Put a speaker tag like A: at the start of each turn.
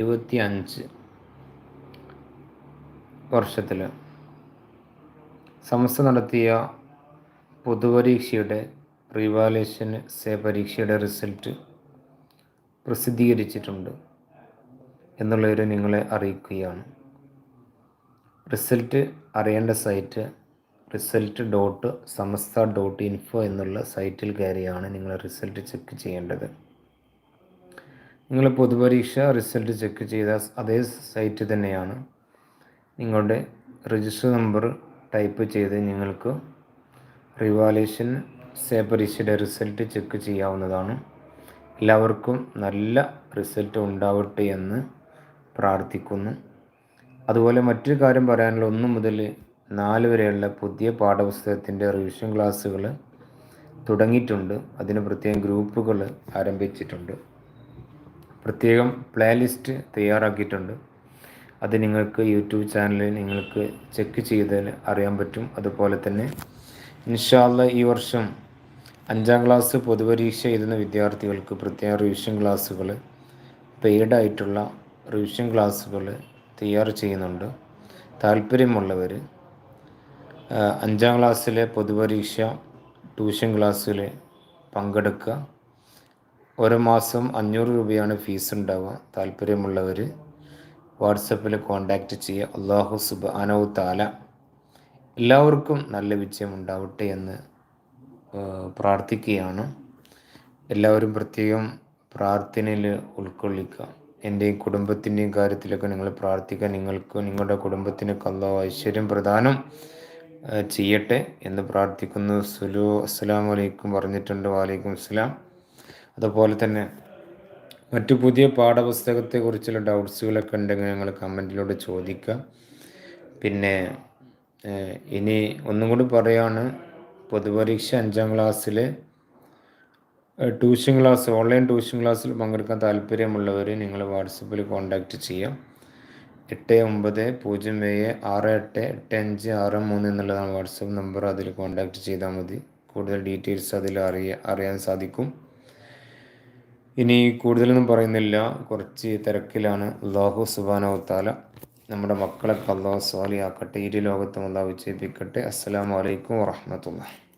A: ഇരുപത്തി അഞ്ച് വർഷത്തിൽ സമസ്ത നടത്തിയ പൊതുപരീക്ഷയുടെ റിവാലേഷൻ സേ പരീക്ഷയുടെ റിസൾട്ട് പ്രസിദ്ധീകരിച്ചിട്ടുണ്ട് എന്നുള്ളവരെ നിങ്ങളെ അറിയിക്കുകയാണ്. റിസൾട്ട് അറിയേണ്ട site result dot Samastha dot info എന്നുള്ള സൈറ്റിൽ കയറിയാണ് നിങ്ങൾ റിസൾട്ട് ചെക്ക് ചെയ്യേണ്ടത്. നിങ്ങൾ പൊതുപരീക്ഷ റിസൾട്ട് ചെക്ക് ചെയ്ത അതേ സൈറ്റ് തന്നെയാണ്. നിങ്ങളുടെ രജിസ്റ്റർ നമ്പർ ടൈപ്പ് ചെയ്ത് നിങ്ങൾക്ക് റിവാലേഷൻ സേ പരീക്ഷയുടെ റിസൾട്ട് ചെക്ക് ചെയ്യാവുന്നതാണ്. എല്ലാവർക്കും നല്ല റിസൾട്ട് ഉണ്ടാവട്ടെ എന്ന് പ്രാർത്ഥിക്കുന്നു. അതുപോലെ മറ്റൊരു കാര്യം പറയാനുള്ള ഒന്ന് മുതൽ നാല് വരെയുള്ള പുതിയ പാഠപുസ്തകത്തിന്റെ റിവിഷൻ ക്ലാസ്സുകൾ തുടങ്ങിയിട്ടുണ്ട്. അതിന് പ്രത്യേകം ഗ്രൂപ്പുകൾ ആരംഭിച്ചിട്ടുണ്ട്. പ്രത്യേകം പ്ലേലിസ്റ്റ് തയ്യാറാക്കിയിട്ടുണ്ട്. അത് നിങ്ങൾക്ക് യൂട്യൂബ് ചാനലിൽ നിങ്ങൾക്ക് ചെക്ക് ചെയ്താൽ അറിയാൻ പറ്റും. അതുപോലെ തന്നെ ഇൻഷാല്ല ഈ വർഷം അഞ്ചാം ക്ലാസ് പൊതുപരീക്ഷ എഴുതുന്ന വിദ്യാർത്ഥികൾക്ക് പ്രത്യേക റിവിഷൻ ക്ലാസ്സുകൾ പെയ്ഡായിട്ടുള്ള റിവിഷൻ ക്ലാസ്സുകൾ തയ്യാർ ചെയ്യുന്നുണ്ട്. താല്പര്യമുള്ളവർ അഞ്ചാം ക്ലാസ്സിലെ പൊതുപരീക്ഷ ട്യൂഷൻ ക്ലാസ്സിൽ പങ്കെടുക്കുക. ഓരോ മാസം അഞ്ഞൂറ് രൂപയാണ് ഫീസ് ഉണ്ടാവുക. താല്പര്യമുള്ളവർ വാട്സപ്പിൽ കോണ്ടാക്റ്റ് ചെയ്യുക. അള്ളാഹു സുബ് അനവ് താല എല്ലാവർക്കും നല്ല വിജയം ഉണ്ടാവട്ടെ എന്ന് പ്രാർത്ഥിക്കുകയാണ്. എല്ലാവരും പ്രത്യേകം പ്രാർത്ഥനയിൽ ഉൾക്കൊള്ളിക്കുക. എന്റെയും കുടുംബത്തിന്റെയും കാര്യത്തിലൊക്കെ നിങ്ങൾ പ്രാർത്ഥിക്കുക. നിങ്ങൾക്ക് നിങ്ങളുടെ കുടുംബത്തിനൊക്കെ അള്ളാഹു ഐശ്വര്യം പ്രദാനം ചെയ്യട്ടെ എന്ന് പ്രാർത്ഥിക്കുന്നു. സുലു അസ്സലാമലൈക്കും പറഞ്ഞിട്ടുണ്ട്. വാലൈക്കും അസ്സലാം. അതുപോലെ തന്നെ മറ്റു പുതിയ പാഠപുസ്തകത്തെക്കുറിച്ചുള്ള ഡൗട്ട്സുകളൊക്കെ ഉണ്ടെങ്കിൽ ഞങ്ങൾ കമന്റിലൂടെ ചോദിക്കുക പിന്നെ ഇനി ഒന്നും കൂടി പറയുകയാണ് പൊതുപരീക്ഷ അഞ്ചാം ക്ലാസ്സിൽ ട്യൂഷൻ ക്ലാസ് ഓൺലൈൻ ട്യൂഷൻ ക്ലാസ്സിൽ പങ്കെടുക്കാൻ താല്പര്യമുള്ളവർ നിങ്ങൾ വാട്സപ്പിൽ കോൺടാക്റ്റ് ചെയ്യാം. എട്ട് ഒമ്പത് പൂജ്യം ഏഴ് ആറ് എട്ട് എട്ട് അഞ്ച് ആറ് മൂന്ന് എന്നുള്ളതാണ് വാട്സപ്പ് നമ്പർ. അതിൽ കോൺടാക്റ്റ് ചെയ്താൽ മതി. കൂടുതൽ ഡീറ്റെയിൽസ് അതിൽ അറിയ അറിയാൻ സാധിക്കും. ഇനി കൂടുതലൊന്നും പറയുന്നില്ല. കുറച്ച് തിരക്കിലാണ് അള്ളാഹു സുബാനവത്താല നമ്മുടെ മക്കളൊക്കെ അള്ളാഹു സ്വാലിയാക്കട്ടെ ഇരു ലോകത്തും അള്ളാഹു വിജയിപ്പിക്കട്ടെ. അസ്സാം വലൈക്കും വാഹമത്തുള്ള